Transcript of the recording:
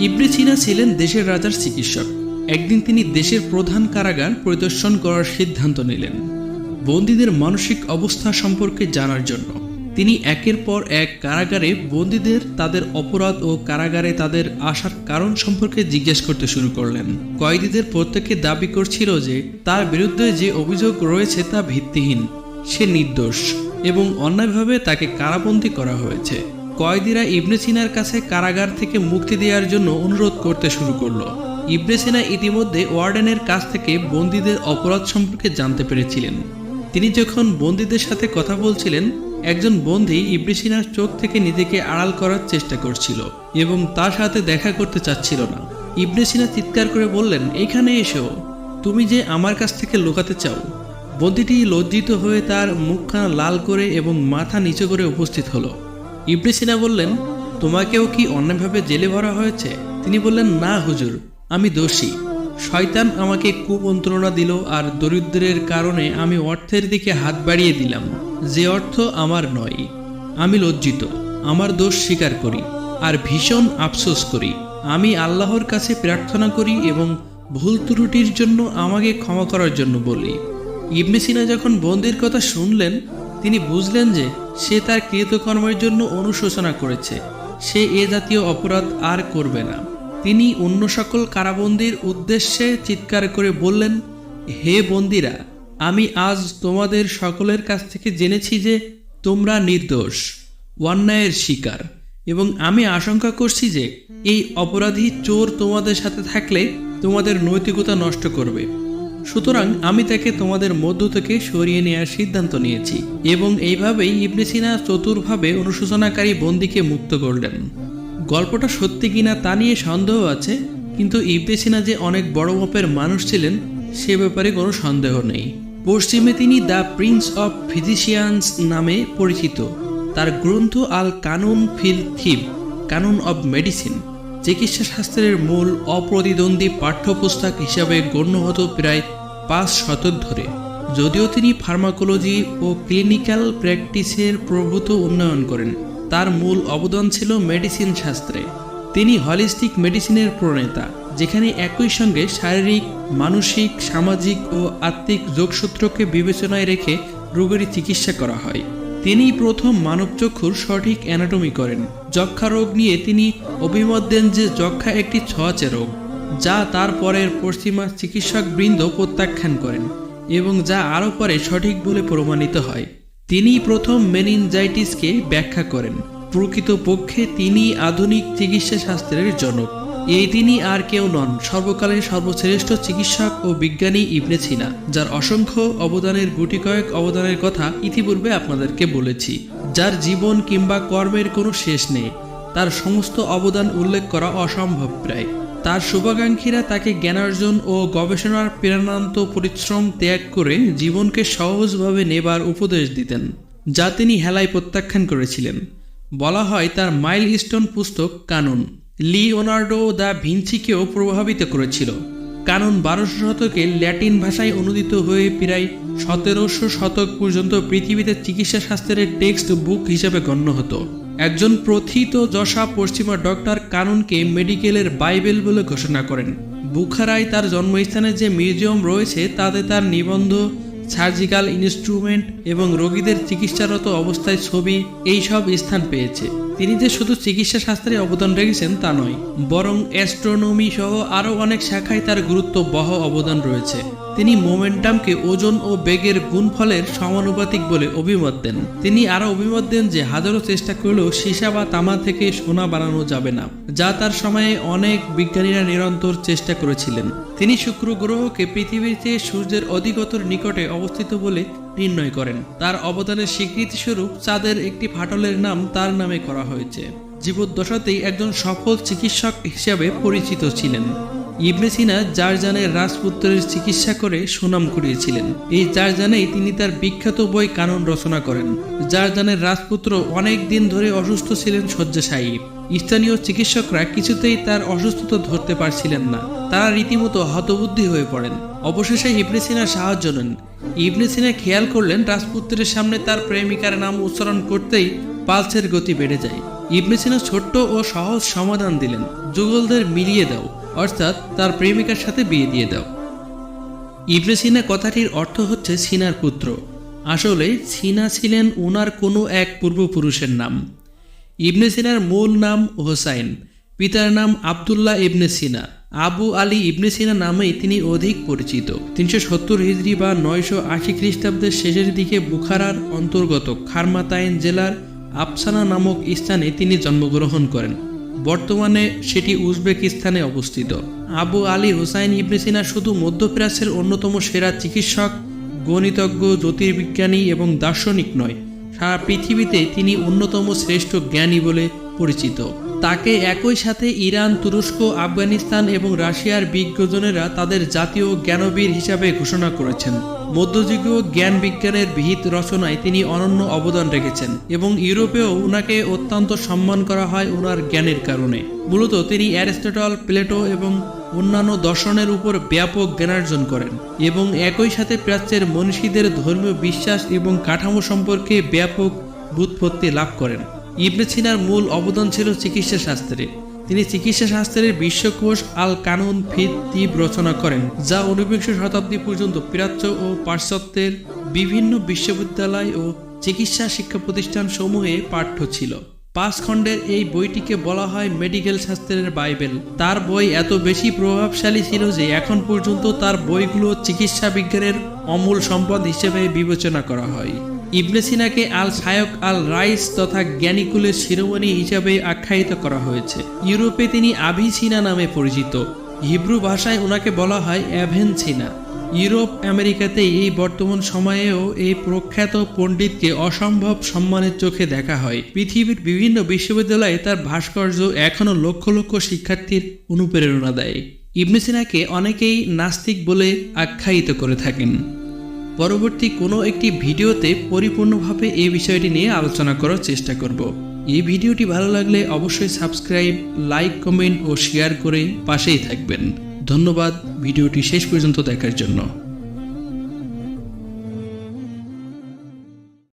ইবনে সিনা ছিলেন দেশের রাজার চিকিৎসক। একদিন তিনি দেশের প্রধান কারাগার পরিদর্শন করার সিদ্ধান্ত নিলেন। বন্দীদের মানসিক অবস্থা সম্পর্কে জানার জন্য। তিনি একের পর এক কারাগারে বন্দীদের তাদের অপরাধ ও কারাগারে তাদের আসার কারণ সম্পর্কে জিজ্ঞেস করতে শুরু করলেন। কয়েদিদের প্রত্যেকে দাবি করছিল যে, তার বিরুদ্ধে যে অভিযোগ রয়েছে তা ভিত্তিহীন। সে নির্দোষ এবং অন্যায়ভাবে তাকে কারাবন্দী করা হয়েছে। কয়েদিরা ইবনে সিনার কাছে কারাগার থেকে মুক্তি দেওয়ার জন্য অনুরোধ করতে শুরু করল। ইবনে সিনা ইতিমধ্যে ওয়ার্ডেনের কাছ থেকে বন্দীদের অপরাধ সম্পর্কে জানতে পেরেছিলেন। তিনি যখন বন্দীদের সাথে কথা বলছিলেন, একজন বন্দী ইবনে সিনার চোখ থেকে নিজেকে আড়াল করার চেষ্টা করছিল এবং তার সাথে দেখা করতে চাচ্ছিল না। ইবনে সিনা চিৎকার করে বললেন, এখানে এসো, তুমি যে আমার কাছ থেকে লুকাতে চাও। বন্দিটি লজ্জিত হয়ে তার মুখখানা লাল করে এবং মাথা নিচু করে উপস্থিত হলো। ইবনে সিনা বললেন, তোমাকেও কি অন্যায়ভাবে জেলে ভরা হয়েছে? তিনি বললেন, না, হুজুর, আমি দোষী। শয়তান আমাকে কুমন্ত্রণা দিল আর দরিদ্রের কারণে আমি অর্থের দিকে হাত বাড়িয়ে দিলাম, যে অর্থ আমার নয়। আমি লজ্জিত, আমার দোষ স্বীকার করি আর ভীষণ আফসোস করি। আমি আল্লাহর কাছে প্রার্থনা করি এবং ভুল ত্রুটির জন্য আমাকে ক্ষমা করার জন্য বলি। ইবনে সিনা যখন বন্দির কথা শুনলেন, তিনি বুঝলেন যে সে তার কৃতকর্মের জন্য অনুশোচনা করেছে। সে এ জাতীয় অপরাধ আর করবে না। তিনি অন্য সকল কারাবন্দির উদ্দেশ্যে চিৎকার করে বললেন, হে বন্দিরা, আমি আজ তোমাদের সকলের কাছ থেকে জেনেছি যে তোমরা নির্দোষ, অন্যায়ের শিকার, এবং আমি আশঙ্কা করছি যে এই অপরাধী চোর তোমাদের সাথে থাকলে তোমাদের নৈতিকতা নষ্ট করবে। সুতরাং আমি তাকে তোমাদের মধ্য থেকে সরিয়ে নেওয়ার সিদ্ধান্ত নিয়েছি এবং এইভাবেই ইবনে সিনা চতুরভাবে অনুশোচনাকারী বন্দিকে মুক্ত করলেন। গল্পটা সত্যি কিনা তা নিয়ে সন্দেহ আছে, কিন্তু ইবনে সিনা যে অনেক বড় মাপের মানুষ ছিলেন, সে ব্যাপারে কোনো সন্দেহ নেই। পশ্চিমে তিনি দ্য প্রিন্স অফ ফিজিশিয়ানস নামে পরিচিত। তার গ্রন্থ আল কানুন ফিল থিম কানুন অব মেডিসিন। চিকিৎসা শাস্ত্রের মূল অপ্রতিদ্বন্দ্বী পাঠ্যপুস্তক হিসাবে গণ্য হতো প্রায় পাঁচ শতক ধরে। যদিও তিনি ফার্মাকোলজি ও ক্লিনিক্যাল প্র্যাকটিসের প্রভূত উন্নয়ন করেন, তার মূল অবদান ছিল মেডিসিন শাস্ত্রে। তিনি হলিস্টিক মেডিসিনের প্রণেতা, যেখানে একই সঙ্গে শারীরিক, মানসিক, সামাজিক ও আত্মিক যোগসূত্রকে বিবেচনায় রেখে রোগের চিকিৎসা করা হয়। তিনি প্রথম মানবচক্ষুর সঠিক অ্যানাটমি করেন। যক্ষা রোগ নিয়ে তিনি অভিমত দেন যে যক্ষা একটি ছোঁয়াচে রোগ। যা তার পরের পশ্চিমা চিকিৎসক বৃন্দ প্রত্যাখ্যান করেন এবং যা আরও পরে সঠিক বলে প্রমাণিত হয়। তিনি প্রথম মেনিনজাইটিসকে ব্যাখ্যা করেন। প্রকৃতপক্ষে তিনি আধুনিক চিকিৎসা শাস্ত্রের জনক। এই তিনি আর কেউ নন, সর্বকালের সর্বশ্রেষ্ঠ চিকিৎসক ও বিজ্ঞানী ইবনে সিনা, যার অসংখ্য অবদানের গুটি কয়েক অবদানের কথা ইতিপূর্বে আপনাদেরকে বলেছি, যার জীবন কিংবা কর্মের কোনো শেষ নেই। তার সমস্ত অবদান উল্লেখ করা অসম্ভব প্রায়। তার শুভাকাঙ্ক্ষীরা তাকে জ্ঞানার্জন ও গবেষণার প্রেরণান্ত পরিশ্রম ত্যাগ করে জীবনকে সহজভাবে নেবার উপদেশ দিতেন, যা তিনি হেলায় প্রত্যাখ্যান করেছিলেন। বলা হয় তার মাইল স্টোন পুস্তক কানুন। লিওনার্ডো দ্য ভিঞ্চিকেও প্রভাবিত করেছিল। কানুন বারোশো শতকে ল্যাটিন ভাষায় অনুদিত হয়ে প্রায় সতেরোশো শতক পর্যন্ত পৃথিবীতে চিকিৎসা শাস্ত্রের টেক্সট বুক হিসেবে গণ্য হতো। একজন প্রথিত যশা পশ্চিমা ডক্টর কানুনকে মেডিকেলের বাইবেল বলে ঘোষণা করেন। বুখারায় তার জন্মস্থানে যে মিউজিয়াম রয়েছে, তাতে তার নিবন্ধ, সার্জিক্যাল ইনস্ট্রুমেন্ট এবং রোগীদের চিকিৎসারত অবস্থায় ছবি, এই সব স্থান পেয়েছে। তিনি যে শুধু চিকিৎসা শাস্ত্রে অবদান রেখেছেন তা নয়, বরং অ্যাস্ট্রোনমি সহ আরও অনেক শাখায় তার গুরুত্ব বহ অবদান রয়েছে। তিনি মোমেন্টামকে ওজন ও বেগের গুণফলের সমানুপাতিক বলে অভিমত দেন। তিনি আরও অভিমত দেন যে, হাজারো চেষ্টা করলেও সীসা বা তামা থেকে সোনা বানানো যাবে না, যা তার সময়ে অনেক বিজ্ঞানীরা নিরন্তর চেষ্টা করেছিলেন। তিনি শুক্র গ্রহকে পৃথিবীর চেয়ে সূর্যের অধিকতর নিকটে অবস্থিত বলে নির্ণয় করেন। তার অবদানের স্বীকৃতিস্বরূপ চাঁদের একটি ফাটলের নাম তার নামে করা হয়েছে। জীবদ্দশাতেই একজন সফল চিকিৎসক হিসাবে পরিচিত ছিলেন। ইবনে সিনা জারজানের রাজপুত্রের চিকিৎসা করে সুনাম কুড়িয়েছিলেন। এই জারজানেই তিনি তার বিখ্যাত বই কানুন রচনা করেন জারজানের রাজপুত্র অনেক দিন ধরে অসুস্থ ছিলেন শয্যাশায়ী। স্থানীয় চিকিৎসকরা কিছুতেই তার অসুস্থতা ধরতে পারছিলেন না। তারা রীতিমতো হতবুদ্ধি হয়ে পড়েন। অবশেষে ইবনে সিনার সাহায্য নেন। ইবনে সিনা খেয়াল করলেন রাজপুত্রের সামনে তার প্রেমিকার নাম উচ্চারণ করতেই পালসের গতি বেড়ে যায়। ইবনে সিনা ছোট্ট ও সহজ সমাধান দিলেন, যুগলদের মিলিয়ে দাও। অর্থাৎ তার প্রেমিকার সাথে বিয়ে দিয়ে দাও। ইবনে সিনা কথাটির অর্থ হচ্ছে সিনার পুত্র। আসলে সিনা ছিলেন ওনার কোনো এক পূর্বপুরুষের নাম। ইবনে সিনার মূল নাম হোসাইন, পিতার নাম আবদুল্লাহ ইবনে সিনা। আবু আলী ইবনে সিনা নামেই তিনি অধিক পরিচিত। তিনশো সত্তর হিজড়ি বা নয়শো আশি খ্রিস্টাব্দের শেষের দিকে বুখারার অন্তর্গত খারমাতাইন জেলার আফসানা নামক স্থানে তিনি জন্মগ্রহণ করেন। বর্তমানে সেটি উজবেকিস্তানে অবস্থিত। আবু আলী হুসাইন ইবনে শুধু মধ্যপ্রাচ্যের অন্যতম সেরা চিকিৎসক, গণিতজ্ঞ, জ্যোতির্বিজ্ঞানী এবং দার্শনিক নয়। সারা পৃথিবীতে তিনি অন্যতম শ্রেষ্ঠ জ্ঞানী বলে পরিচিত। তাকে একই সাথে ইরান, তুরস্ক, আফগানিস্তান এবং রাশিয়ার বিজ্ঞজনেরা তাদের জাতীয় জ্ঞানবীর হিসাবে ঘোষণা করেছেন। মধ্যযুগীয় জ্ঞান বিজ্ঞানের বিহিত রচনায় তিনি অনন্য অবদান রেখেছেন এবং ইউরোপেও ওনাকে অত্যন্ত সম্মান করা হয় ওনার জ্ঞানের কারণে। মূলত তিনি অ্যারিস্টটল, প্লেটো এবং অন্যান্য দর্শনের উপর ব্যাপক জ্ঞানার্জন করেন এবং একই সাথে প্রাচ্যের মনীষীদের ধর্মীয় বিশ্বাস এবং কাঠামো সম্পর্কে ব্যাপক বুৎপত্তি লাভ করেন। ইবনে সিনার মূল অবদান ছিল চিকিৎসা শাস্ত্রে তিনি চিকিৎসা শাস্ত্রের বিশ্বকোষ আল কানুন ফিদ তিব রচনা করেন, যা ঊনবিংশ শতাব্দী পর্যন্ত প্রাচ্য ও পাশ্চাত্যের বিভিন্ন বিশ্ববিদ্যালয় ও চিকিৎসা শিক্ষা প্রতিষ্ঠান সমূহে পাঠ্য ছিল। পাঁচ খণ্ডের এই বইটিকে বলা হয় মেডিকেল শাস্ত্রের বাইবেল। তার বই এত বেশি প্রভাবশালী ছিল যে এখন পর্যন্ত তার বইগুলো চিকিৎসা বিজ্ঞানের অমূল সম্পদ হিসেবে বিবেচনা করা হয়। ইবনে সিনাকে আল সায়ক আল রাইস তথা জ্ঞানীকুলের শিরোমণি হিসাবে আখ্যায়িত করা হয়েছে। ইউরোপে তিনি আভিসিনা নামে পরিচিত। হিব্রু ভাষায় ওনাকে বলা হয় অ্যাভেনসিনা। ইউরোপ আমেরিকাতে এই বর্তমান সময়েও এই প্রখ্যাত পণ্ডিতকে অসম্ভব সম্মানের চোখে দেখা হয়। পৃথিবীর বিভিন্ন বিশ্ববিদ্যালয়ে তার ভাস্কর্য এখনও লক্ষ লক্ষ শিক্ষার্থীর অনুপ্রেরণা দেয়। ইবনে সিনাকে অনেকেই নাস্তিক বলে আখ্যায়িত করে থাকেন। পরবর্তী কোনো একটি ভিডিওতে পরিপূর্ণভাবে এই বিষয়টি নিয়ে আলোচনা করার চেষ্টা করব। এই ভিডিওটি ভালো লাগলে অবশ্যই সাবস্ক্রাইব, লাইক, কমেন্ট ও শেয়ার করে পাশেই থাকবেন। ধন্যবাদ, ভিডিওটি শেষ পর্যন্ত দেখার জন্য।